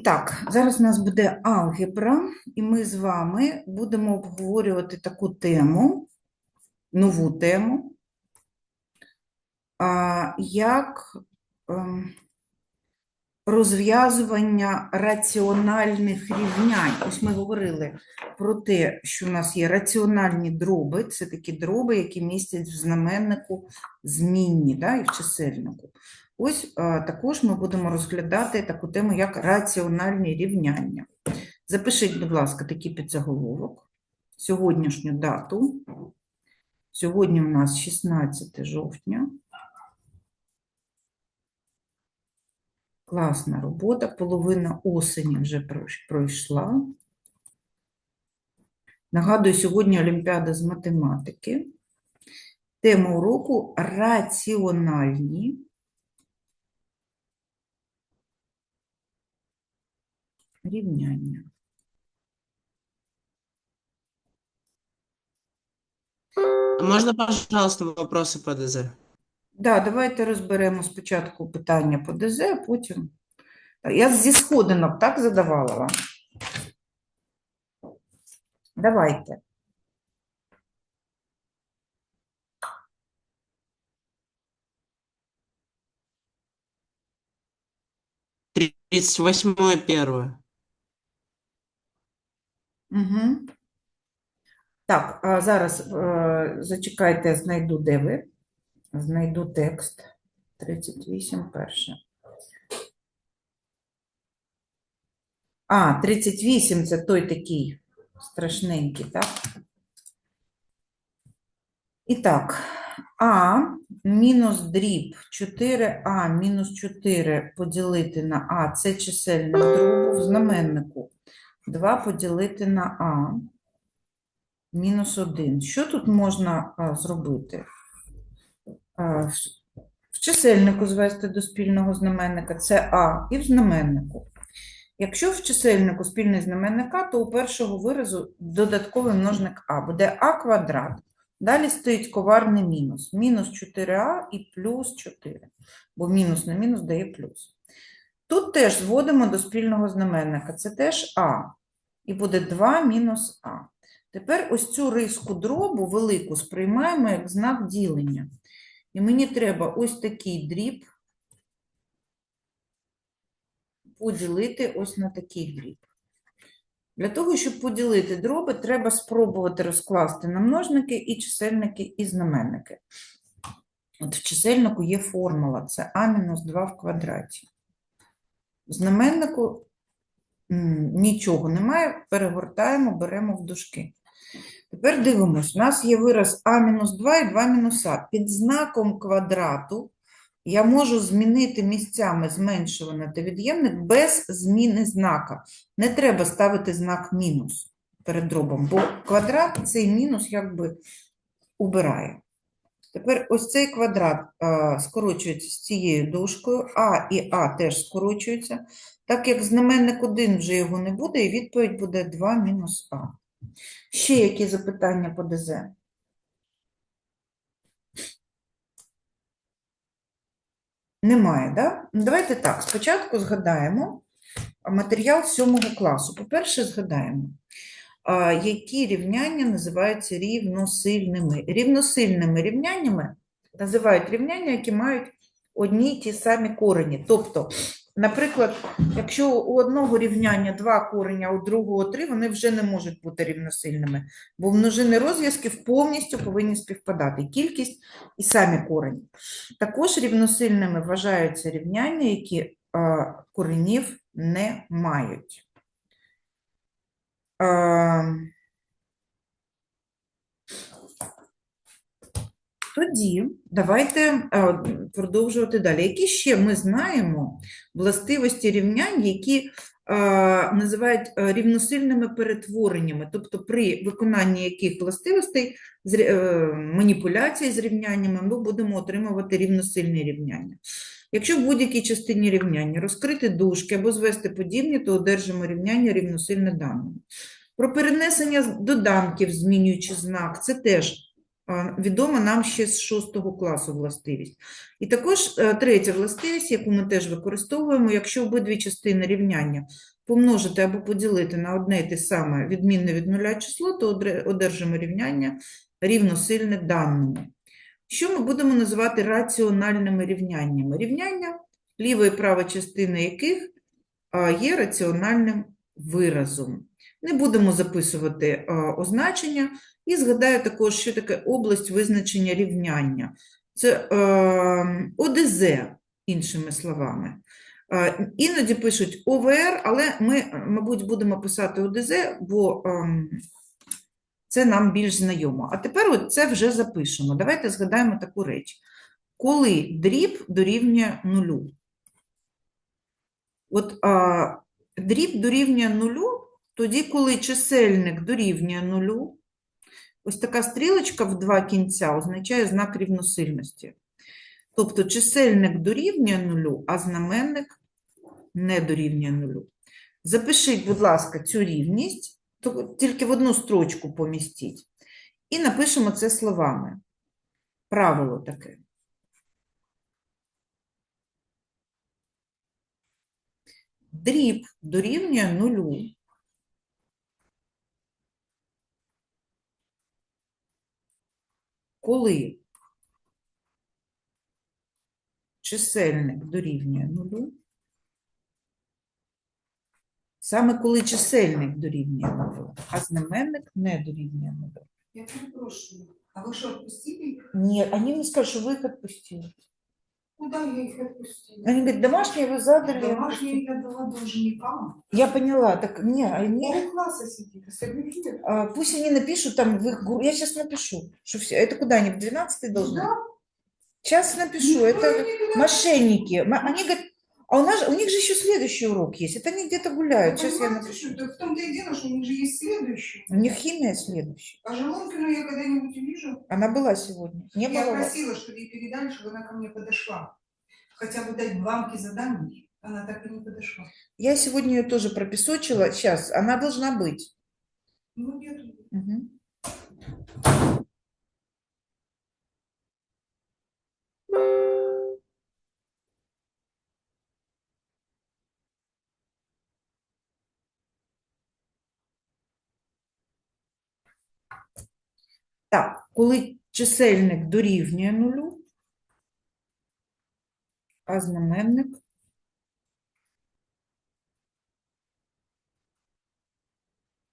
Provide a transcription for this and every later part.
так, зараз у нас буде алгебра, і ми з вами будемо обговорювати таку тему, нову тему, як ем, розв'язування раціональних рівнянь. Ось ми говорили про те, що в нас є раціональні дроби, це такі дроби, які містять в знаменнику змінні да, і в чисельнику. Ось а, також ми будемо розглядати таку тему, як раціональні рівняння. Запишіть, будь ласка, такий підзаголовок. Сьогоднішню дату. Сьогодні у нас 16 жовтня. Класна робота. Половина осені вже пройшла. Нагадую, сьогодні Олімпіада з математики. Тема уроку раціональні рівняння. Можно, пожалуйста, вопросы по ДЗ? Да, давайте розберемо спочатку питання по ДЗ, а потім. Я зі сходинок так задавала вам. Давайте. Тридцать восьмое первое. Угу. Так, а зараз е, зачекайте, знайду, де ви. Знайду текст. 38 перше. А, 38 це той такий страшненький, так? І так, А мінус дріб 4А мінус 4 поділити на А, це чисельник дробу в знаменнику. 2 поділити на А мінус 1. Що тут можна зробити? В, чисельнику звести до спільного знаменника це А, і в знаменнику. Якщо в чисельнику спільний знаменник А, то у першого виразу додатковий множник А буде А квадрат. Далі стоїть коварний мінус. Мінус 4А і плюс 4, бо мінус на мінус дає плюс. Тут теж зводимо до спільного знаменника. Це теж А. І буде 2 мінус А. Тепер ось цю риску дробу велику сприймаємо як знак ділення. І мені треба ось такий дріб поділити ось на такий дріб. Для того, щоб поділити дроби, треба спробувати розкласти на множники і чисельники, і знаменники. От в чисельнику є формула, це А-2 в квадраті. В знаменнику нічого немає, перегортаємо, беремо в дужки. Тепер дивимось, у нас є вираз А-2 і 2 мінус А. Під знаком квадрату я можу змінити місцями зменшуване та від'ємник без зміни знака. Не треба ставити знак мінус перед дробом, бо квадрат цей мінус якби убирає. Тепер ось цей квадрат а, скорочується з цією дужкою, А і А теж скорочуються. Так як знаменник 1 вже його не буде, і відповідь буде 2 мінус А. Ще які запитання по ДЗ? Немає, да? Давайте так, спочатку згадаємо матеріал 7 класу. По-перше, згадаємо, які рівняння називаються рівносильними. Рівносильними рівняннями називають рівняння, які мають одні й ті самі корені. Тобто, наприклад, якщо у одного рівняння два корення, а у другого три, вони вже не можуть бути рівносильними, бо множини розв'язків повністю повинні співпадати. Кількість і самі корені. Також рівносильними вважаються рівняння, які коренів не мають. Тоді давайте продовжувати далі. Які ще ми знаємо властивості рівнянь, які називають рівносильними перетвореннями, тобто при виконанні яких властивостей маніпуляцій з рівняннями ми будемо отримувати рівносильні рівняння. Якщо в будь-якій частині рівняння розкрити дужки або звести подібні, то одержимо рівняння рівносильне даному. Про перенесення доданків, змінюючи знак, це теж відома нам ще з 6 класу властивість. І також е, третя властивість, яку ми теж використовуємо, якщо обидві частини рівняння помножити або поділити на одне і те саме відмінне від нуля число, то одержимо рівняння рівносильне даному. Що ми будемо називати раціональними рівняннями? Рівняння, ліва і права частини яких є раціональним виразом. Не будемо записувати а, означення. І згадаю також, що таке область визначення рівняння. Це е, ОДЗ, іншими словами. Е, іноді пишуть ОВР, але ми, мабуть, будемо писати ОДЗ, бо ем, це нам більш знайомо. А тепер от це вже запишемо. Давайте згадаємо таку реч. Коли дріб дорівнює нулю? От а, дріб дорівнює нулю, тоді, коли чисельник дорівнює нулю, ось така стрілочка в два кінця означає знак рівносильності. Тобто чисельник дорівнює нулю, а знаменник не дорівнює нулю. Запишіть, будь ласка, цю рівність, тільки в одну строчку помістіть. І напишемо це словами. Правило таке. Дріб дорівнює нулю. Коли чисельник дорівнює нулю, саме коли чисельник дорівнює нулю, а знаменник не дорівнює нулю. Я перепрошую. А ви що відпустили? Ні, вони мені скажуть, що ви їх відпустили. Куда я их отпустила? Вони говорять, домашнє ви задали. я Домашние відпустила». я дала должникам. Я поняла, так ні, а ні. Пол класса сидит, остальных нет. А, пусть они напишут там в их группе. Я сейчас напишу. Что все, это куда они в 12 должны? Да? Сейчас напишу. Никто Это никуда мошенники. Ма- Они говорят, а у нас, у них же еще следующий урок есть. Это они где-то гуляют. Сейчас я напишу. что? В том-то и дело, что у них же есть следующий. У них химия следующая. А Желонкину я когда-нибудь увижу. Она была сегодня. Не Я было. просила, чтобы ей передали, чтобы она ко мне подошла. Хотя бы дать бланки заданий. Она так и не подошла. Я сегодня ее тоже пропесочила. Сейчас, она должна быть. Ну, нет. Мгм. Так, коли чисельник дорівнює нулю, а знаменник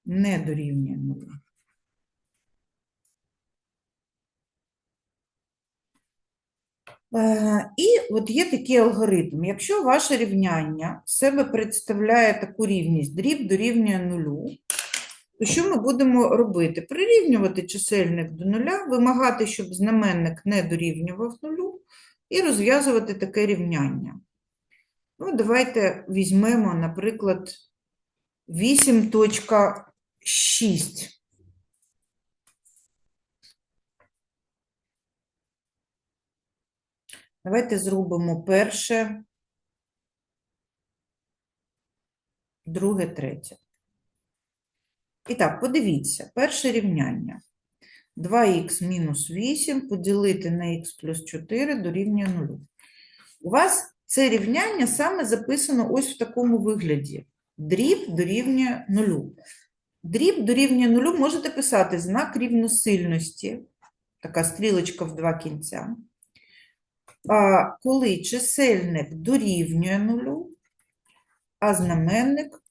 не дорівнює нулю. Е, І от є такий алгоритм. Якщо ваше рівняння себе представляє таку рівність, дріб дорівнює нулю, то що ми будемо робити? Прирівнювати чисельник до нуля, вимагати, щоб знаменник не дорівнював нулю, і розв'язувати таке рівняння. Ну, давайте візьмемо, наприклад, 8.6. Давайте зробимо перше, друге, третє. І так, подивіться, перше рівняння. 2х мінус 8 поділити на х плюс 4 дорівнює 0. У вас це рівняння саме записано ось в такому вигляді. Дріб дорівнює 0. Дріб дорівнює 0 можете писати знак рівносильності, така стрілочка в два кінця. А, коли чисельник дорівнює 0, а знаменник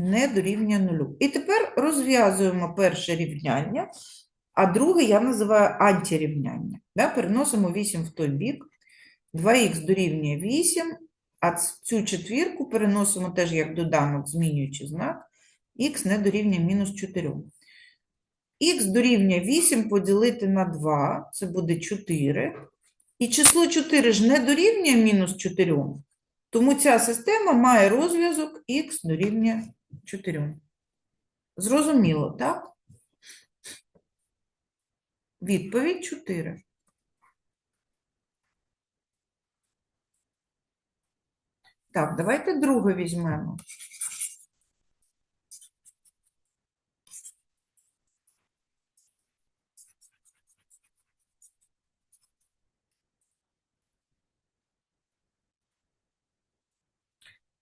не дорівнює 0. І тепер розв'язуємо перше рівняння, а друге я називаю антирівняння. Да? Переносимо 8 в той бік. 2х дорівнює 8, а цю четвірку переносимо теж як доданок, змінюючи знак. х не дорівнює мінус 4. х дорівнює 8 поділити на 2, це буде 4. І число 4 ж не дорівнює мінус 4. Тому ця система має розв'язок х дорівнює Чотирьом. Зрозуміло, так? Відповідь 4. Так, давайте друге візьмемо.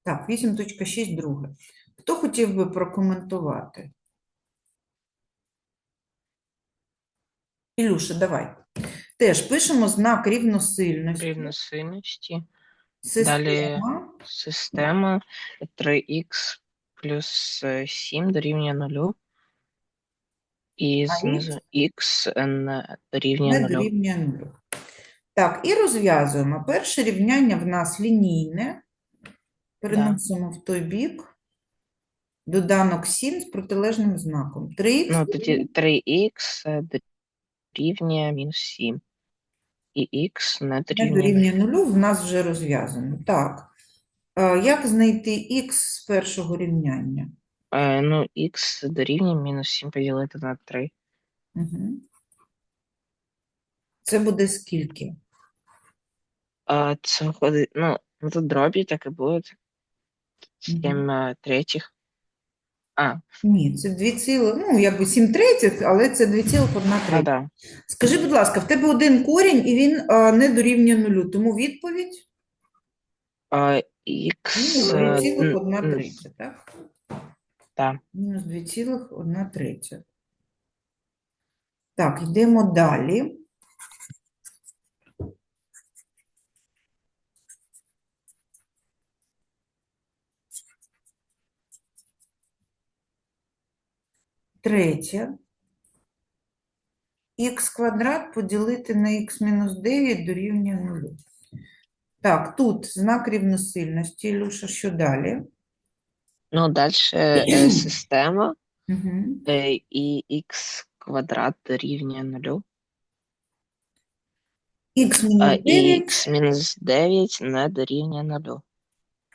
Так, 8.6 друге. Хто хотів би прокоментувати? Ілюша, давай. Теж пишемо знак рівносильності. Рівносильності. Система. Система 3х плюс е, 7 дорівнює 0. І А знизу х дорівнює не 0. дорівнює нулю. Так, і розв'язуємо. Перше рівняння в нас лінійне. Переносимо в той бік. Доданок 7 з протилежним знаком. 3 Ну, тоді 3х е, дорівнює мінус 7. І х не дорівнює дорівнює нулю, в нас вже розв'язано. Так. Е, Як знайти х з першого рівняння? Е, Ну, х дорівнює мінус 7 поділити на 3. Угу. Це буде скільки? А це виходить, ну, ну тут дробі так і буде. 7 е, третіх. А, Ні, це 2 цілих, ну, якби 7 третіх, але це 2,1 ну третя. да. Скажи, будь ласка, в тебе один корінь, і він а, не дорівнює нулю, тому відповідь А, х, мінус е, 2,1 н- н- третя, так? Так. Мінус 2,1 третя. Так, йдемо далі. Третє. Х квадрат поділити на х мінус 9 дорівнює 0. Так, тут знак рівносильності. Ілюша, що далі? Ну, далі е, система Угу. е, і х квадрат дорівнює 0. Х мінус А, 9. х мінус 9 не дорівнює 0.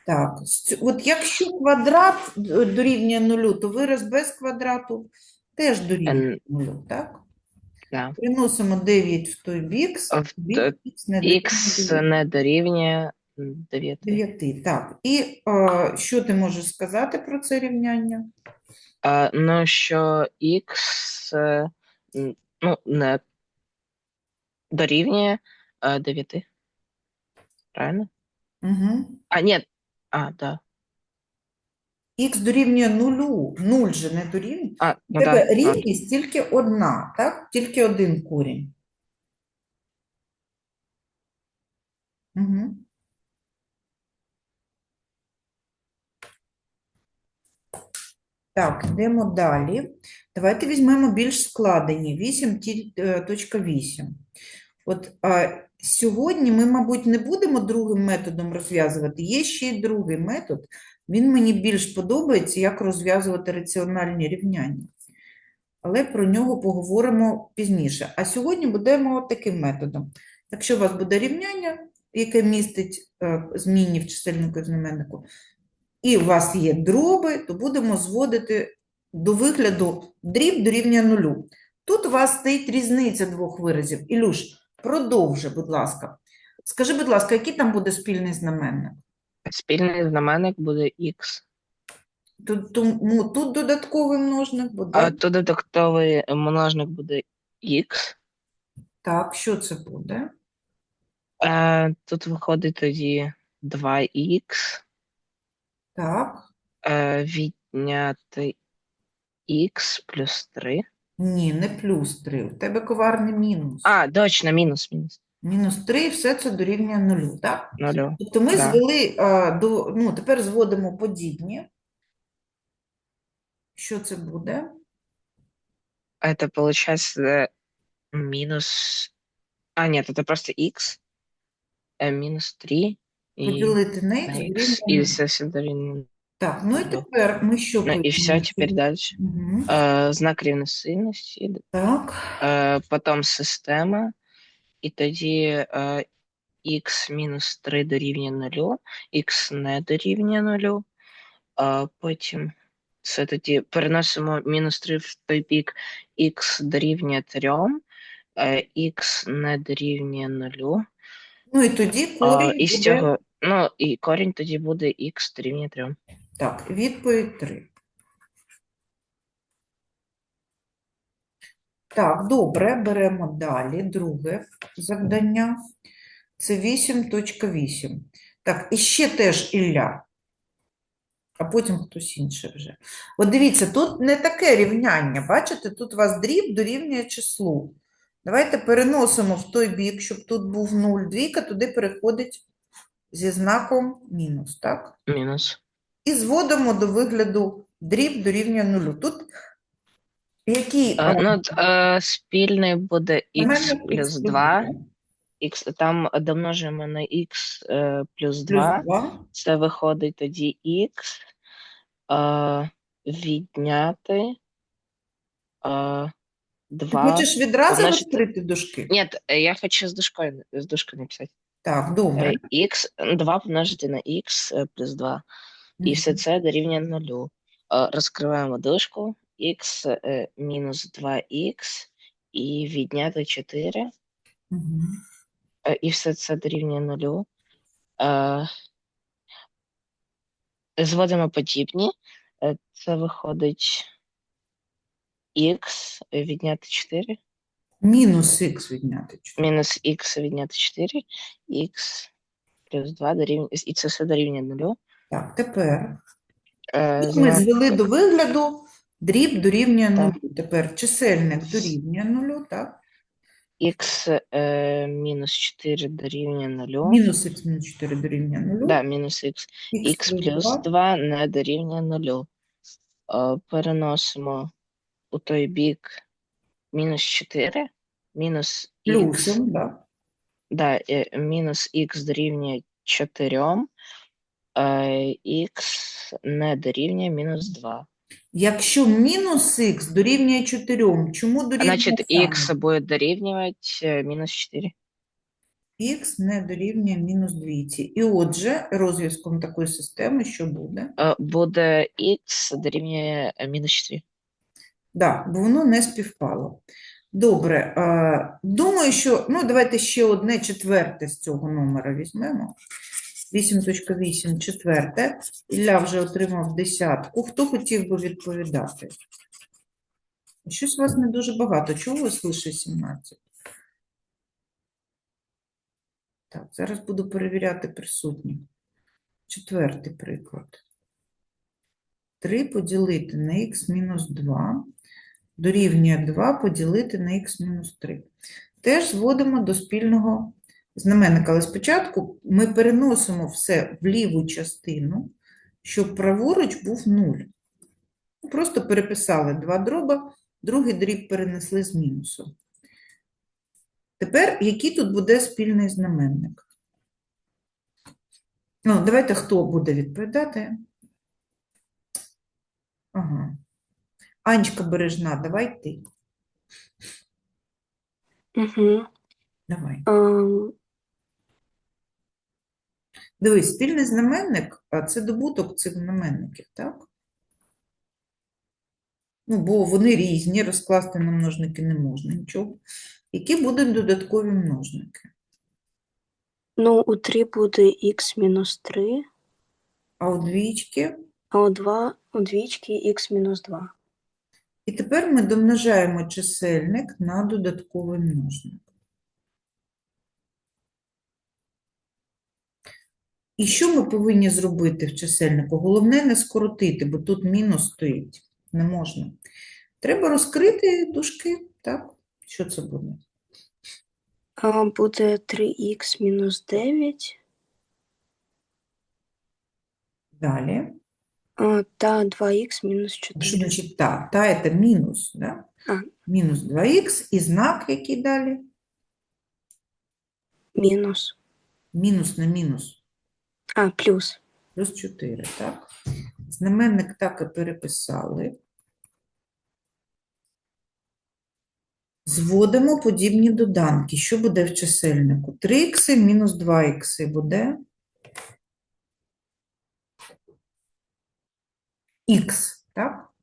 Так, от якщо квадрат дорівнює нулю, то вираз без квадрату теж дорівнює нулю, так? Да. Приносимо 9 в той бік, бік х не дорівнює х не дорівнює 9. 9. Так, і а, що ти можеш сказати про це рівняння? А, ну, що х е, ну, не дорівнює е, 9. Правильно? Угу. А, ні. А, да. Х дорівнює нулю, нуль же не дорівнює. А, У ну тебе да. Рівність тільки одна, так? Тільки один корінь. Угу. Так, йдемо далі. Давайте візьмемо більш складені. 8.8. От а, сьогодні ми, мабуть, не будемо другим методом розв'язувати. Є ще й другий метод. Він мені більш подобається, як розв'язувати раціональні рівняння. Але про нього поговоримо пізніше. А сьогодні будемо таким методом. Якщо у вас буде рівняння, яке містить е, змінні в чисельнику і знаменнику, і у вас є дроби, то будемо зводити до вигляду дріб дорівнює нулю. Тут у вас стоїть різниця двох виразів. Ілюш, продовжи, будь ласка. Скажи, будь ласка, який там буде спільний знаменник? Спільний знаменник буде х. Тут, тому тут додатковий множник буде. А тут додатковий множник буде х. Так, що це буде? Е, тут виходить тоді 2х. Так. Е, відняти х плюс 3. Ні, не плюс 3. У тебе коварний мінус. А, точно, мінус, мінус. Мінус 3, все це дорівнює нулю, так? Нулю. Тобто ми Да. звели а, до, ну, тепер зводимо подібні. Що це буде? Это получается минус... А, нет, это просто х. Э, минус 3 и Поділити на х на дорівнює х. нулю. И совсем дорівнює Так, ну і нулю. тепер ми що Ну, и все, пишемо? теперь дальше. Мгм. Э, знак рівностійності, Так, э, потом система, і тоді э, х мінус 3 дорівнює 0, х не дорівнює 0, а потім це тоді переносимо мінус 3 в той бік, х дорівнює 3, х не дорівнює 0, ну і тоді а, корінь і з буде, цього, ну, і корінь тоді буде х дорівнює 3. так, відповідь 3. Так, добре, беремо далі. Друге завдання. Це 8.8. Так, і ще теж Ілля. а потім хтось інший вже. От дивіться, тут не таке рівняння. Бачите, тут у вас дріб дорівнює числу. Давайте переносимо в той бік, щоб тут був 0. Двійка туди переходить зі знаком мінус, так? Мінус. І зводимо до вигляду дріб дорівнює нулю. Тут який Е, ну, т- е, спільний буде х плюс 2. Х, там домножуємо на х е, плюс плюс 2. 2. Це виходить тоді х е, відняти е, Ти хочеш відразу Значить- розкрити дужки? Ні, е, я хочу з дужкою, з дужкою написати. Так, добре. х 2 помножити на х е, плюс 2. І все це дорівнює нулю. Е, Розкриваємо дужку. х е, мінус 2х і відняти 4. Мгм. Е, І все це дорівнює нулю. Е, Зводимо подібні. Е, Це виходить х відняти 4. Мінус х відняти. чотири. Мінус х відняти 4. х плюс 2 дорівнює. І це все дорівнює нулю. Так, тепер Е, ми звели до вигляду дріб дорівнює Так. нулю. Тепер чисельник дорівнює нулю, так? х е, мінус 4 дорівнює нулю. Мінус х мінус 4 дорівнює нулю. Да, мінус х. х плюс 2 2 не дорівнює нулю. Е, Переносимо у той бік мінус 4, мінус х, плюсом, так? да, е, мінус х дорівнює 4, х не дорівнює мінус 2. Якщо мінус х дорівнює 4, чому дорівнює Значить, х буде дорівнювати е, мінус 4. Х не дорівнює мінус 2. І отже, розв'язком такої системи що буде? Е, Буде х дорівнює е, мінус 4. Так, бо воно не співпало. Добре, думаю, що, ну, давайте ще одне четверте з цього номера візьмемо. 8.8, четверте. Ілля вже отримав десятку. Хто хотів би відповідати? Щось у вас не дуже багато. Чого у вас лише 17? Так, зараз буду перевіряти присутніх. Четвертий приклад. 3 поділити на х мінус 2 дорівнює 2 поділити на х мінус 3. Теж зводимо до спільного знаменника, але спочатку ми переносимо все в ліву частину, щоб праворуч був 0. Просто переписали два дроба, другий дріб перенесли з мінусу. Тепер, який тут буде спільний знаменник? Ну, давайте хто буде відповідати? Ага. Анечка Бережна, давай ти. Угу. Давай. Ем, Дивись, спільний знаменник, а це добуток цих знаменників, так? Ну, бо вони різні, розкласти на множники не можна нічого. Які будуть додаткові множники? ну, у 3 буде х мінус 3, А у двічки? а у 2 у двічки х мінус 2. І тепер ми домножаємо чисельник на додатковий множник. І що ми повинні зробити в чисельнику? Головне не скоротити, бо тут мінус стоїть. Не можна. Треба розкрити дужки, так? Що це буде? А, буде 3х мінус 9 Далі. а, та 2х мінус Що 4. значить та? Та це мінус, да? А. Мінус 2х і знак який далі? Мінус. Мінус на мінус. А, плюс. Плюс 4, так? Знаменник так і переписали. Зводимо подібні доданки. Що буде в чисельнику? 3х мінус 2х буде х, так?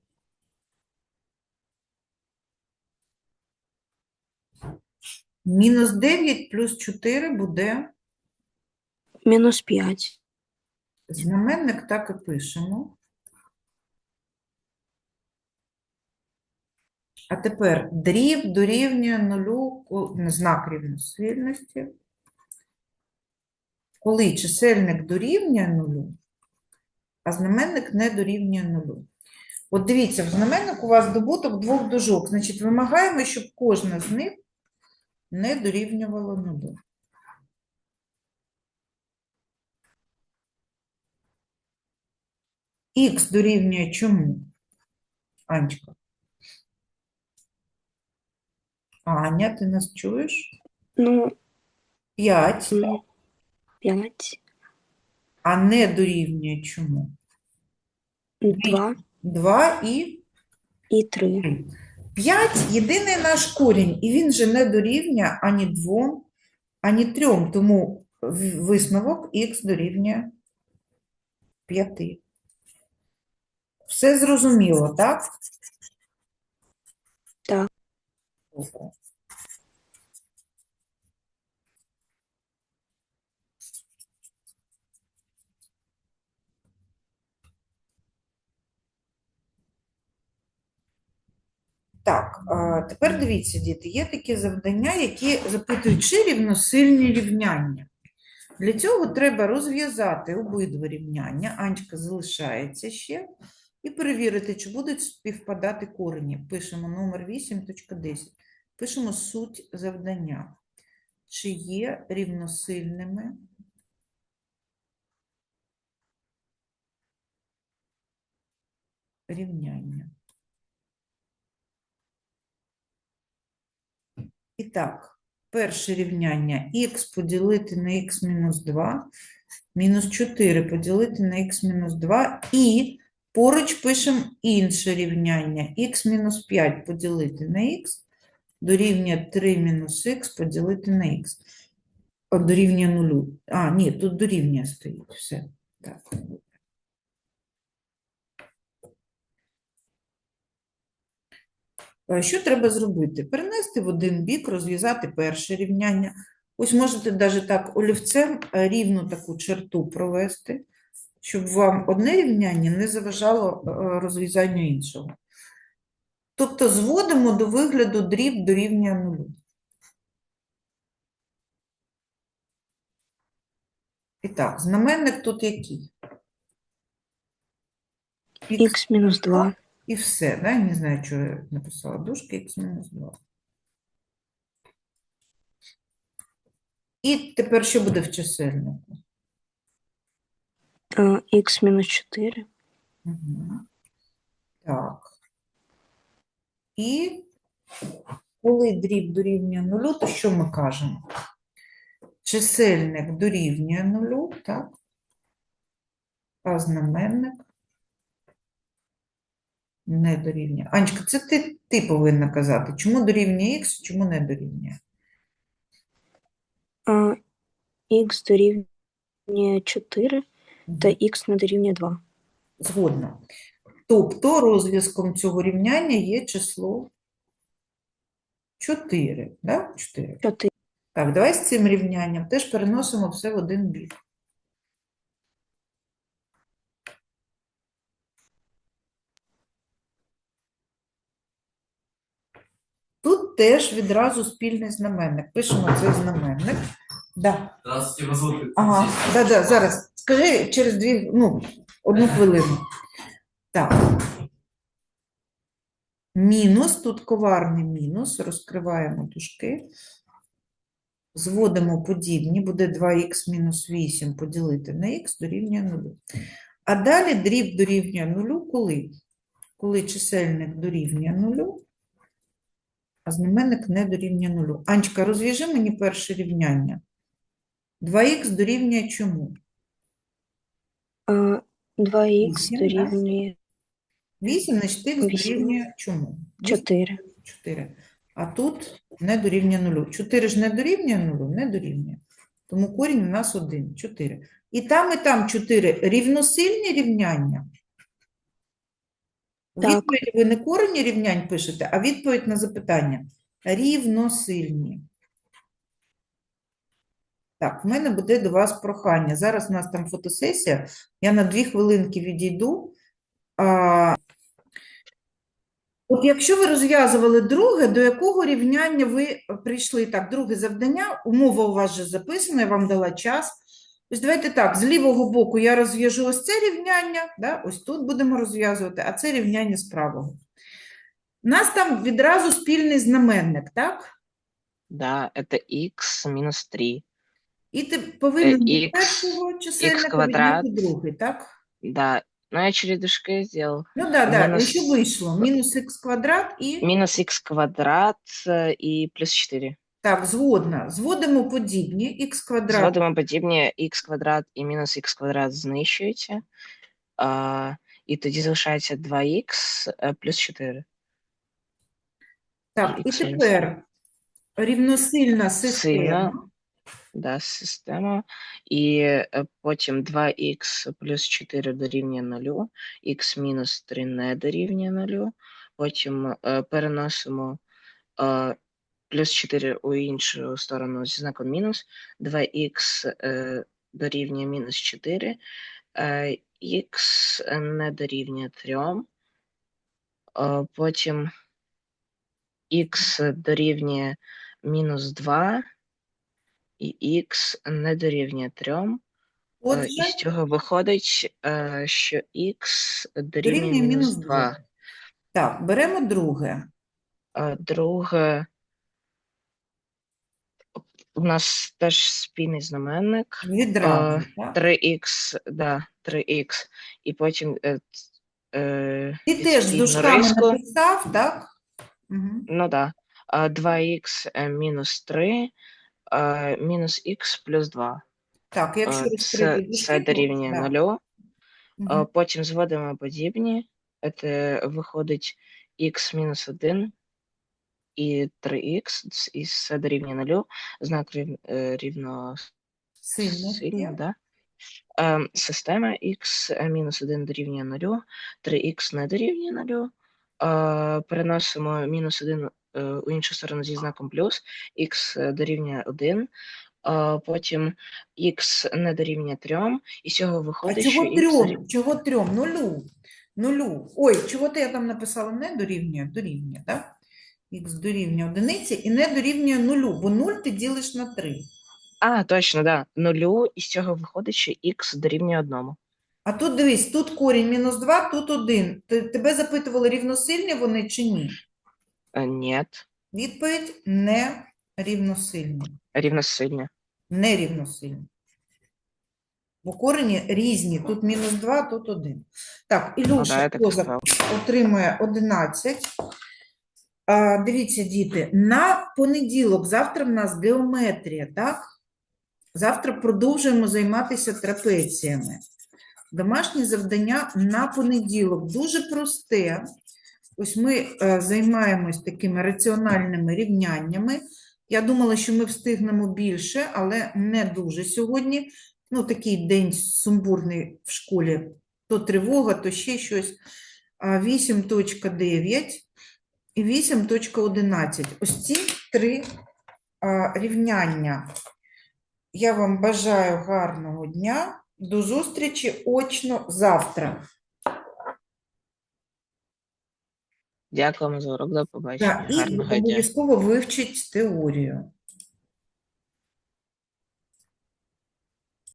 Мінус 9 плюс 4 буде Мінус 5. Знаменник так і пишемо. А тепер дріб дорівнює нулю, знак рівноцільності. Коли чисельник дорівнює нулю, а знаменник не дорівнює нулю. От дивіться, в знаменнику у вас добуток двох дужок. Значить, вимагаємо, щоб кожна з них не дорівнювала нулю. Х дорівнює чому? Анечка. Аня, ти нас чуєш? Ну, 5, ну, 5, а не дорівнює чому? 2 2 і і 3. 3. 5 – єдиний наш корінь, і він же не дорівнює ані 2, ані 3, тому висновок х дорівнює 5. Все зрозуміло, так? Так. Так, тепер дивіться, діти, є такі завдання, які запитують, чи рівносильні рівняння. Для цього треба розв'язати обидва рівняння, Анечка залишається ще, і перевірити, чи будуть співпадати корені. Пишемо номер 8.10. Пишемо суть завдання. Чи є рівносильними рівняння? І так, перше рівняння х поділити на х мінус 2, мінус 4 поділити на х мінус 2 і поруч пишемо інше рівняння х мінус 5 поділити на х дорівнює 3 мінус х поділити на х. Дорівнює 0. А, ні, тут дорівнює стоїть. Все. Так. Е, Що треба зробити? Перенести в один бік, розв'язати перше рівняння. Ось можете навіть так олівцем е, рівну таку черту провести, щоб вам одне рівняння не заважало е, розв'язанню іншого. Тобто зводимо до вигляду дріб дорівнює нулю. І так, знаменник тут який? Х мінус 2. І все, да? Не знаю, що я написала. Дужки х мінус 2. І тепер що буде в чисельнику? Х мінус 4. Мгм. Так. І коли дріб дорівнює нулю, то що ми кажемо? Чисельник дорівнює нулю, так? А знаменник не дорівнює. Анечка, це ти, ти повинна казати, чому дорівнює х, чому не дорівнює. Х дорівнює 4 та х не дорівнює 2. Згодна. Тобто розв'язком цього рівняння є число 4. Да? 4. 4. Так, давай з цим рівнянням теж переносимо все в один бік. Тут теж відразу спільний знаменник. Пишемо цей знаменник. Да. Здравствуйте, вас зовут Ага, да, да, зараз. Скажи через дві, ну, одну хвилину. Так. Мінус, тут коварний мінус, розкриваємо дужки. Зводимо подібні, буде 2х мінус 8 поділити на х дорівнює 0. А далі дріб дорівнює 0, коли? Коли чисельник дорівнює 0, а знаменник не дорівнює 0. Анечка, розв'яжи мені перше рівняння. 2х дорівнює чому? 2х Вісім, так? дорівнює 8 на 4 Вісім. дорівнює чому? 4. 4. А тут не дорівнює 0. 4 ж не дорівнює 0? Не дорівнює. Тому корінь у нас 1, 4. І там, і там 4 рівносильні рівняння. Так. Відповідь ви не корені рівнянь пишете, а відповідь на запитання. Рівносильні. Так, в мене буде до вас прохання. Зараз у нас там фотосесія. Я на дві хвилинки відійду. А, От якщо ви розв'язували друге, до якого рівняння ви прийшли? Так, друге завдання, умова у вас вже записана, я вам дала час. Ось давайте так, з лівого боку я розв'яжу ось це рівняння, да? ось тут будемо розв'язувати, а це рівняння з правого. У нас там відразу спільний знаменник, так? Да, это x минус 3. І ти повинен від ікс- першого чисельника квадрат. відняти другий, так? Да, ну я чередушкой сделал. Ну да, да, і Мінус- що вийшло? Мінус х квадрат і Минус x квадрат э, и плюс 4. так, згодна. Зводимо подібні х квадрат. Зводимо подібні x квадрат і мінус x квадрат знищуються. А, і тоді залишається 2x е, плюс 4. Так, і ікс мінус тепер рівносильна система. Да, система. І потім 2х плюс 4 дорівнює 0, х мінус 3 не дорівнює 0. Потім е, переносимо е, плюс 4 у іншу сторону зі знаком мінус. 2х е, дорівнює мінус 4. Е, х не дорівнює 3. Е, потім х дорівнює мінус 2 і х не дорівнює 3. Е, І з цього виходить, е, що х дорівнює мінус мінус 2. 2. Так, беремо друге. А друге, у нас теж спільний знаменник. Відразу, так? 3х, да, 3х. І потім е, е, Ти теж з дужками риску. написав, так? Угу. Ну да. А 2х е, мінус 3, е, мінус х плюс 2. Так, якщо Е, розкрити Це, дужки, це дорівнює да. 0. Мгм. Потім зводимо подібні. Це виходить х мінус 1 і 3х, і це дорівнює 0. Знак рів, е, рівно Сильно. сильно, да? Ем, система х мінус 1 дорівнює 0, 3х не дорівнює 0. Е, переносимо мінус 1 е, у іншу сторону зі знаком плюс, х дорівнює 1. А потім х не дорівнює 3, і з цього А виходить, чого що х дорівнює? Чого трьом? Нулю. Нулю. Ой, чого ти я там написала? Не дорівнює? Дорівнює, так? Х дорівнює одиниці і не дорівнює нулю, бо нуль ти ділиш на 3. А, точно, да. Нулю, і з цього виходить, що х дорівнює одному. А тут дивись, тут корінь мінус 2, тут 1. Тебе запитували, рівносильні вони чи ні? Е, Ні, Відповідь не рівносильні. рівносильні. Не рівносильні. Бо корені різні. Тут мінус 2, тут 1. Так, Ну, да, Ілюша я так і Козак сказав. отримує 11. А, дивіться, діти, на понеділок, завтра в нас геометрія, так? Завтра продовжуємо займатися трапеціями. Домашнє завдання на понеділок дуже просте. Ось ми е, займаємось такими раціональними рівняннями. Я думала, що ми встигнемо більше, але не дуже сьогодні. Ну, такий день сумбурний в школі. То тривога, то ще щось. 8.9 і 8.11. Ось ці три рівняння. Я вам бажаю гарного дня. До зустрічі очно завтра. Дякуємо за урок, до побачення. Так, і Гарного дня. обов'язково вивчіть теорію.